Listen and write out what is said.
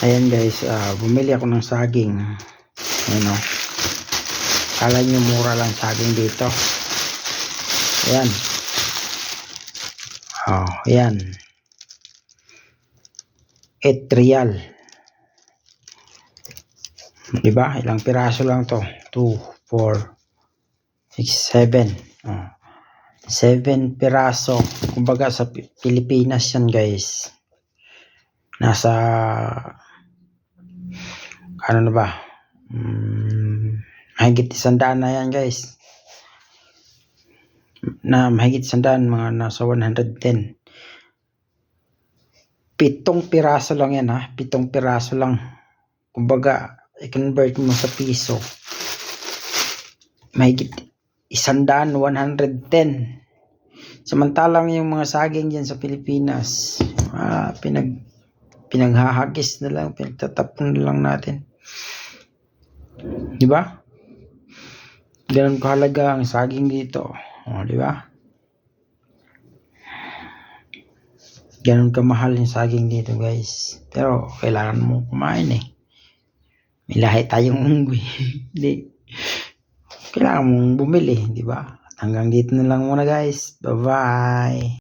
Ayan guys, ah, bumili ako ng saging. Ayan o. Kala nyo mura lang saging dito. Ayan. Oh, ayan. 8 real. Diba? Ilang piraso lang to? 2, 4, 6, 7. Oh. 7 piraso. Kumbaga sa Pi- Pilipinas yan guys. Nasa ano na ba? Hmm, mahigit isandaan na yan guys. Na mahigit isandaan mga nasa 110. Pitong piraso lang yan ha. Pitong piraso lang. Kumbaga, i-convert mo sa piso. Mahigit isandaan, 110. Samantalang yung mga saging dyan sa Pilipinas, ah, pinag pinaghahagis na lang, pinagtatapon na lang natin. Di ba? Ganun kahalaga ang saging dito. O, di ba? Ganun kamahal yung saging dito, guys. Pero, kailangan mo kumain eh. May lahi tayong unggoy. Hindi. Kailangan mong bumili, di ba? Hanggang dito na lang muna, guys. Bye-bye.